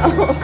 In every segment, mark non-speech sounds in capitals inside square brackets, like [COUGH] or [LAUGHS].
now. [LAUGHS] Oh.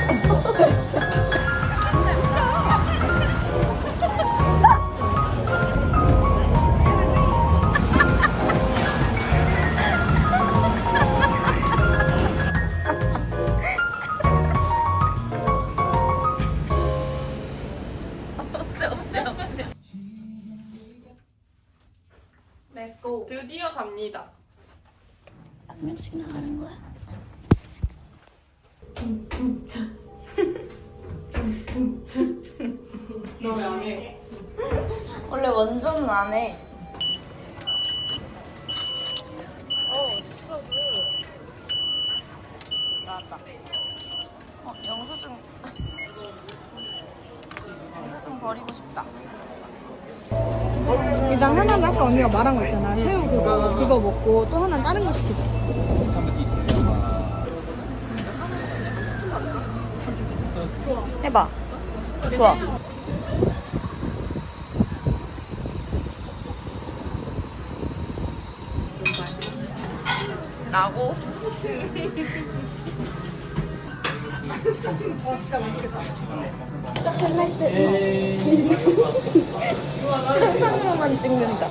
나왔다. 어, 영수증. 영수증 버리고 싶다. 일단 하나는 아까 언니가 말한 거 있잖아. 새우 그거 그거 먹고 또 하나는 다른 거 시키자. 해봐. 좋아. 나고. 상상으로만 찍는다.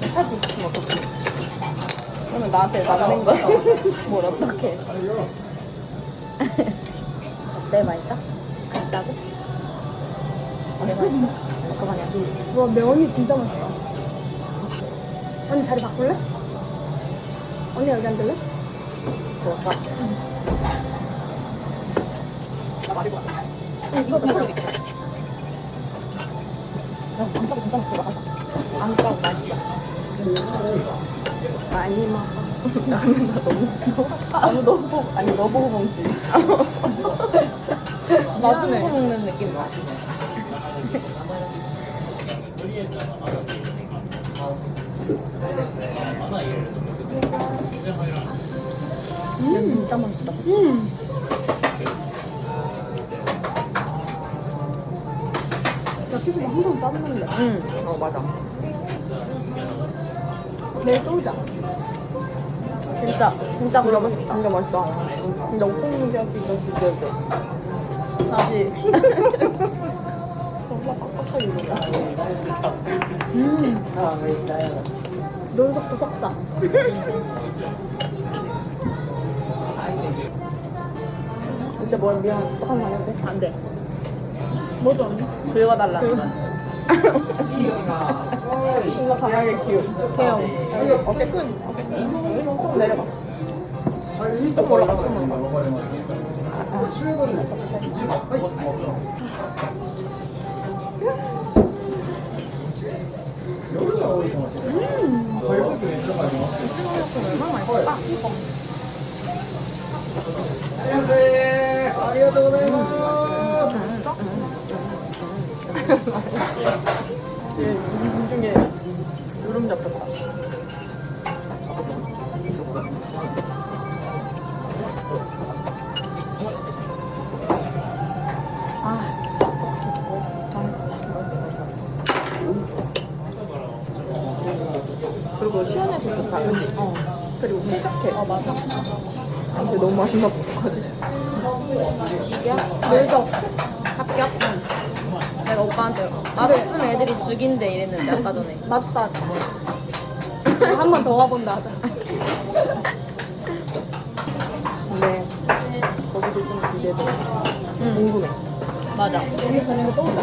사진 있으면 어떡해. 그러면 나한테 맞는 거지. 뭘 어떡해. 어때 맛있다? 맛있다고? 어때 맛있어? 잠깐만요. 와 면이 진짜 맛있다. 언니 자리 바꿀래? 언니 여기 앉을래? 좋을까? 응, 이거 있어. 많이 먹어. 나는 나 너무 보고 아니 너 보고 먹지. 보고 먹는 느낌 나. 음, 진짜 맛있다. 음. 나 피부가 항상 짜증나는데. 응, 어 맞아. 내일 또 오자. 진짜 진짜 그러고 싶다. 진짜 맛있다. 근데 오빠는 이제 이거 진짜 다시. 오빠 빡빡하게 입었다. 아, 맛있어요. 논석도 석사. [LAUGHS] 진짜 뭐 미안 어떡하면 안 돼? 안 돼. 뭐죠 언니? 긁어달라. 이거 강하게 키우. 대형. 어깨 큰. 어깨 큰. 좀 내려봐. 좀 올라가. 좀 올라가. 중에 그리고 쾌적해. 어, 맞아. 근데 너무 맛있나 보거든. 이게 그래서 합격? 내가 오빠한테 맛없으면 애들이 죽인대 이랬는데 아까 전에. 맛있다 하자. 한 번 더 와본다 하자. 네. 거기도 좀 기대돼. 궁금해. 맞아. 오늘 저녁에 또 오자.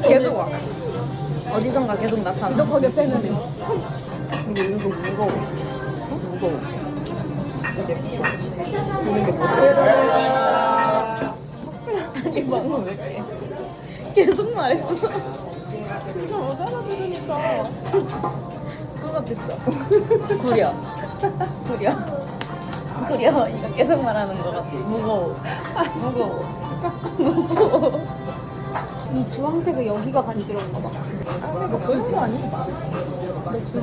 [LAUGHS] 계속 와. 어디선가 계속 나타나. 지독하게 패는 애. 근데 이거 무거워. 무거워. 이제 보는 게 무서워. 아니 방금 왜 그래? 계속 말했어. 진짜 못 알아들으니까. 그거 됐어. 구려. 구려. 구려. 이거 계속 말하는 거 같아. 무거워. 무거워. 무거워. 이 주황색의 여기가 간지러운가 봐. 뭐 그런 거 아니야?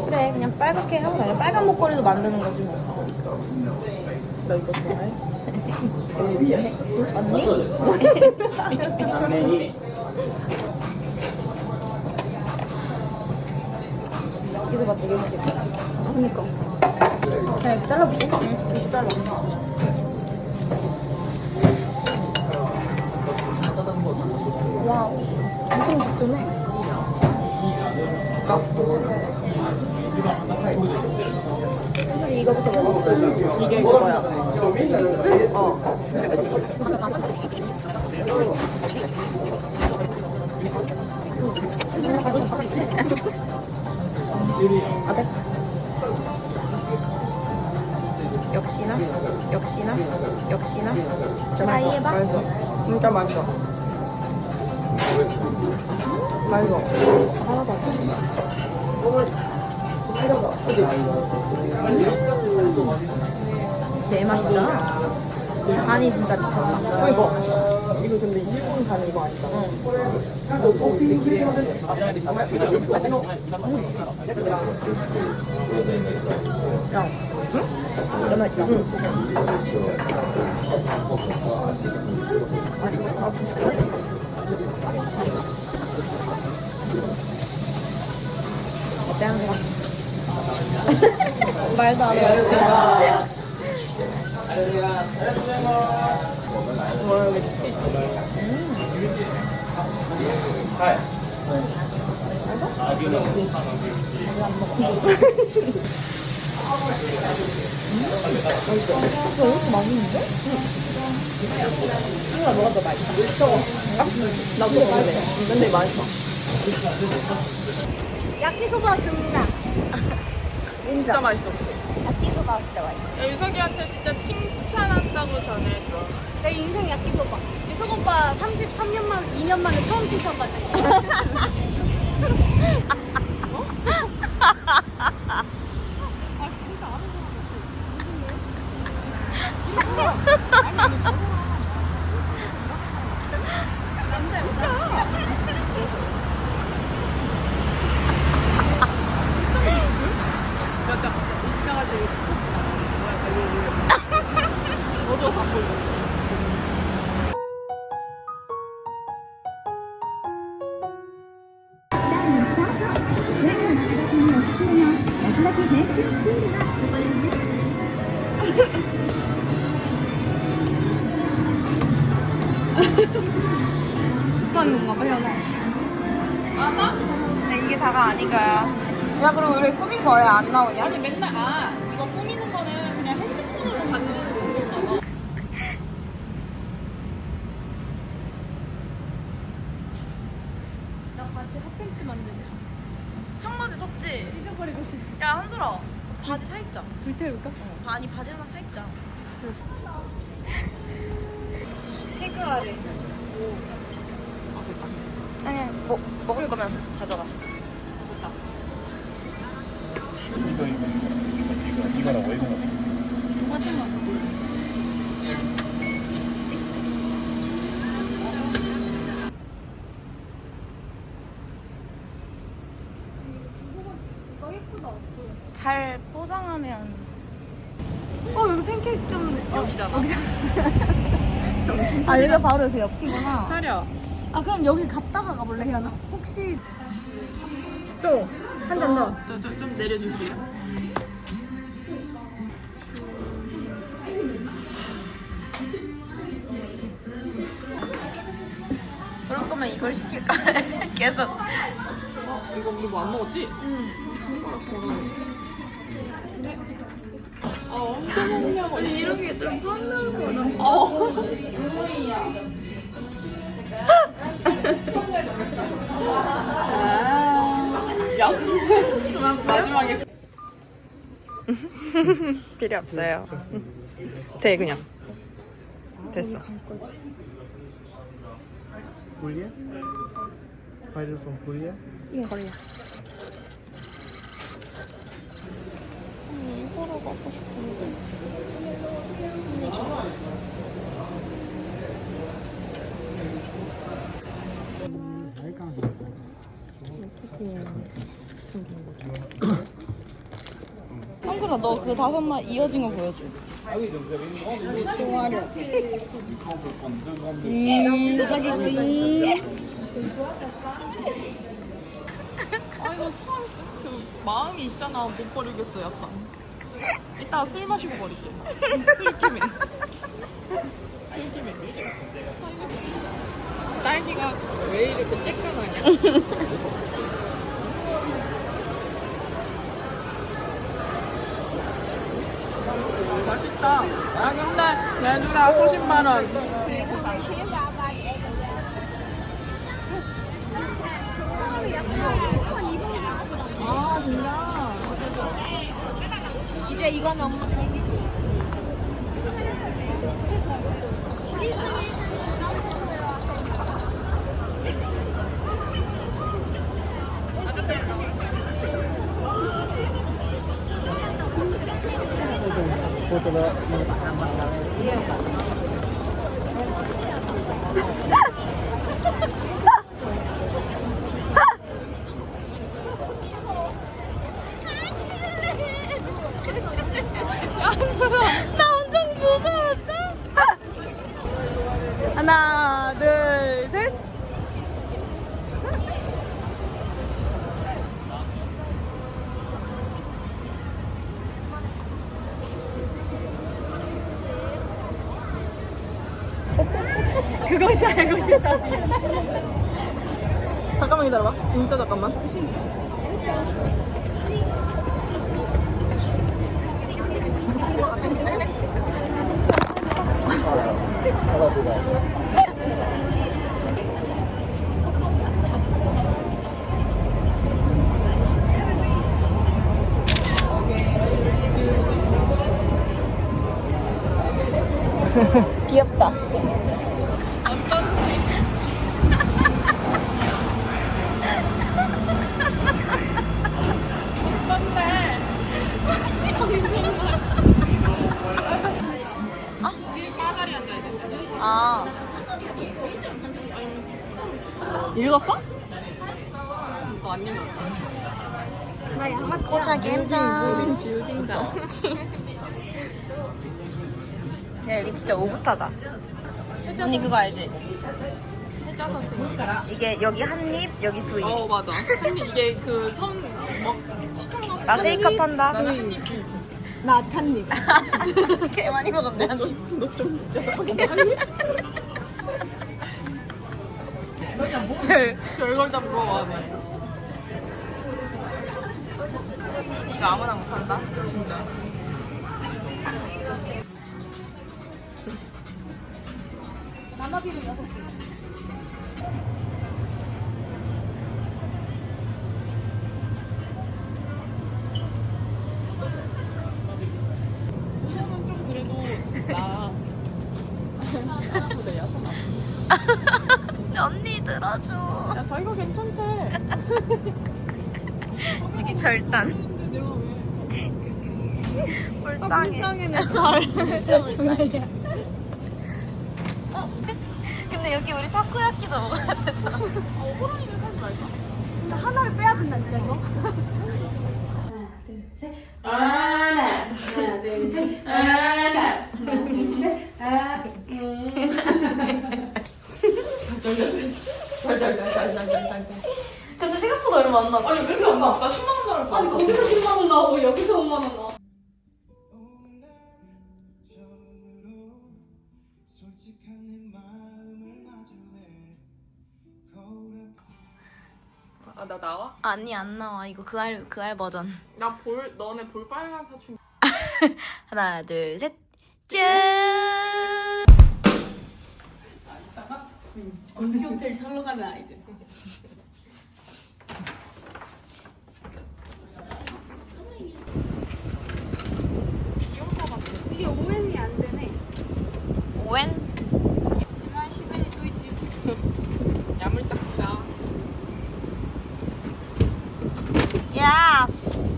그래 그냥 빨갛게 하고 다녀. 빨간 목걸이도 만드는 거지 뭐. 너 이거 좋아해? 언니? 이거 봐 되게 맛있다. 그러니까. 그냥 잘라볼게. 응, 이렇게 잘라. 와우, 엄청 두툼해. 어. 아, 네. 역시나, 역시나, 역시나. 트라이 해봐. 맛있어. 맛있어. 하나도 안 대맛이다. 간이 진짜 미쳤다. 어, 이거. 이거 근데 일본 가는 이거 아니잖아. 야, 응? 너무 맛있다. 어때, 한 거? 말도 안 돼. 이거 이렇게 맛있는데? 하나 뭐가 더 맛있어? 나도 먹는데. 근데 맛있어. 야끼소바 등장. 진짜 맛있어. 야끼소바 진짜 맛있어. 야, 유석이한테 진짜 칭찬한다고 전해줘. 내 인생 야끼소바. 유석 오빠 33년 만, 2년 만에 처음 칭찬받지. 맞 [LAUGHS] 근데 이게 다가 아닌가요? 야, 그럼 왜 꾸민 거야? 안 나오냐? 아니 맨날 아 이거 꾸미는 거는 그냥 핸드폰으로 받는 용도인가 봐. 나 바지 핫팬츠 만들고 싶어. 청바지 덥지? 잊어버리고 싶어. 야, 한솔아. 바지 사입자. 불태울까? 어, 아니, 바지 하나 사 입자. 태그하래. 아니, 뭐, 먹을 거면 가져가. 이거 이거 이거 이거 이거라고 이거 똑같은 거. 잘 포장하면. 어, 팬케이크 좀. 여기잖아. [LAUGHS] 아, 여기가 바로 그 옆이구나. 차려. 아, 그럼 여기 갔다가 가볼래, 혜연아? 혹시. 또, 한 잔 더. 좀, 좀, 좀 내려주세요. 그럴 거면 이걸 시킬까? [LAUGHS] 계속. 이거 우리 뭐 안 먹었지? 아 엄청 먹냐고. 이런 게좀 화나는 거야. 어. 아, 야 근데 마지막에 필요 없어요. 돼, 그냥. 됐어. Korea? You from Korea? 이게 걸려. 한솔아, 너 그 다섯 마 이어진 거 보여줘. 아 이거 참 그 마음이 있잖아 못 버리겠어 약간. 이따가 술 마시고 버릴게. 술김에. 술김에. 딸기가 왜 이렇게 쬐끈하냐? 아 근데 얘들아 소신만 원. 아 진짜. 이제 이건 엄마. 그것이 알고 싶다. 잠깐만 기다려봐. 진짜 잠깐만. 귀엽다. 읽었어? 너안 읽었지? 고차 감성. 지우긴다. 야, 여기 진짜 오붓하다. 언니 그거 알지? 해자. 이게 여기 한 입, 여기 두 입. 어 맞아. 근데 이게 그선 뭐, 시켜놓은 나 세이컷 한다. 나는 한 입. 나 아직 한 입. [LAUGHS] 개 많이 먹었네. 한 입. 너좀 녀석하 게한 입. 별걸 다 물어봐네. 이거 아무나 못한다. 진짜. 남아비는 여섯 개. 들어줘. 야 자기가 괜찮대. [LAUGHS] 여기 절단. 왜? 불쌍해. 불쌍해네, [LAUGHS] 발. 진짜 불쌍해. 어? 근데 여기 우리 타코야키도 먹어야 되잖아. 호랑이는 사지 말자. 나 하나를 빼야 된다니까, 이거. 잘잘잘잘잘잘잘. 근데 생각보다 얼마 안 나왔어. 아니 왜 이렇게 안 나와? 나 10만 원 달을 아니, 거기서 10만 원 나오고, 여기서 5만 원 나와. 아나 나와? 아니 안 나와. 이거 그알 그알 버전. 나 볼 너네 볼 빨간 사춘. [LAUGHS] 하나 둘 셋. 짠. 고기호텔 털러 가는 아이들. 이게 오엔이 안 되네. 오엔. 지만 10엔이 또 있지. 야물딱지다. 야스.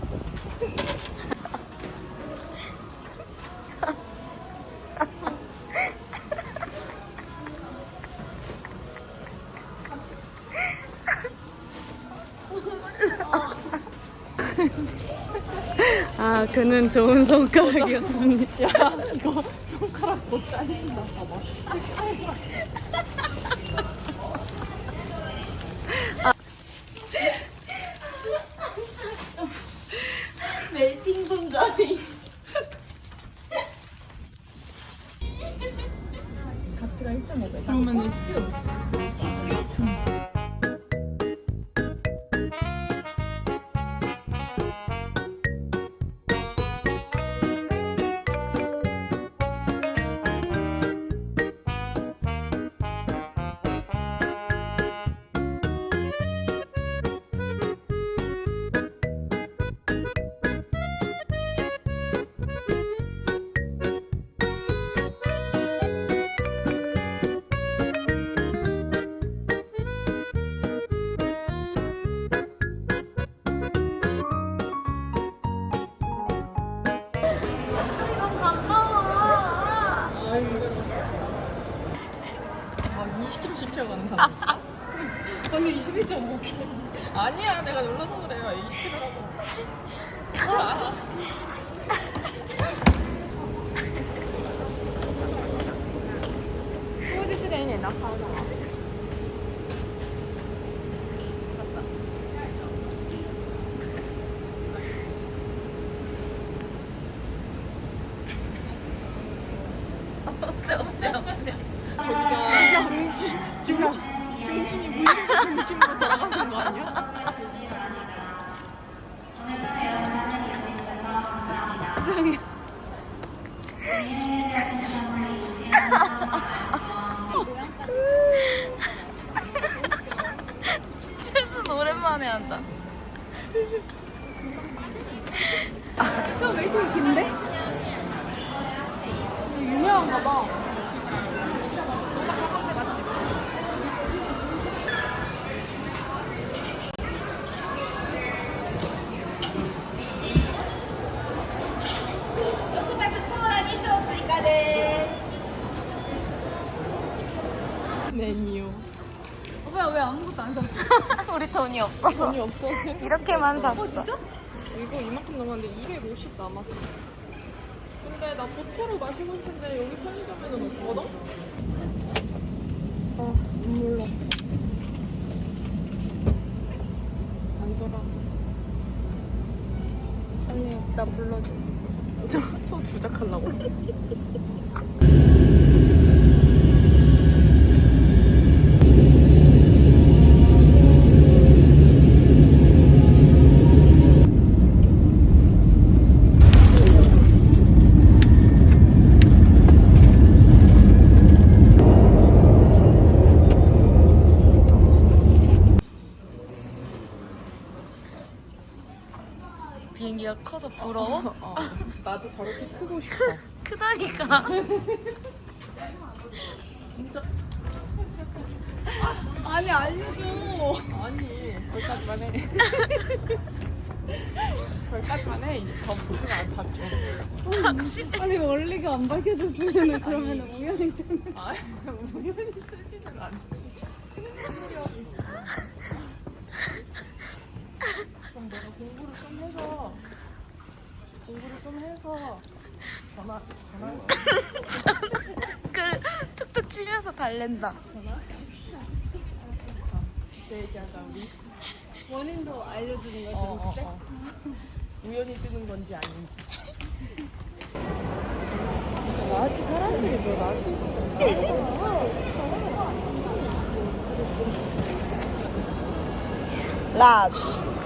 아, 그는 좋은 손가락이었습니다. 야 이거 손가락 못 잘린다. 봐봐. 후지 트 웨이팅 긴데? 유명한가 봐. 메뉴. 오빠야 왜 아무것도 안 샀어? [LAUGHS] 우리 돈이 없어서 돈이 없어. 이렇게만 샀어. 이거 이만큼 남았는데 250 남았어. 근데 나 보토로 마시고 싶은데 여기 편의점에는 없거든? 아, 눈물 났어. 안서라. 언니, 나 불러줘. [LAUGHS] 또 주작하려고. 비행기가 커서 부러워? 어, [LAUGHS] 나도 저렇게 크고 [LAUGHS] 싶어. 크다니까. [LAUGHS] 아니 알려줘. 아니, 거기까지만 해. 거기까지만 해. 더 않다, 줘. 당신. 아니 원리가 안 밝혀졌으면 그러면 우연히 되는. 아, 우연히 쓰지는 않지. 그럼 내가 공부를 좀 해서, 공부를 좀 해서, 전화, 전화. [LAUGHS] 그 툭툭 치면서 달랜다. 그때 얘기하자, 우리. 원인도 알려주는 거지. 어, 어, 어. 우연히 뜨는 건지 아닌지. 라지 사람들이 뭐 라지? 라지.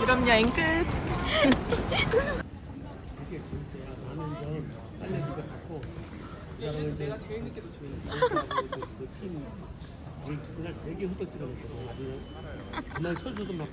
그럼 여행 끝. 내가 제일 늦게 도착했다. 그날 되게 흠뻑 들어갔어. 그날 선수도 막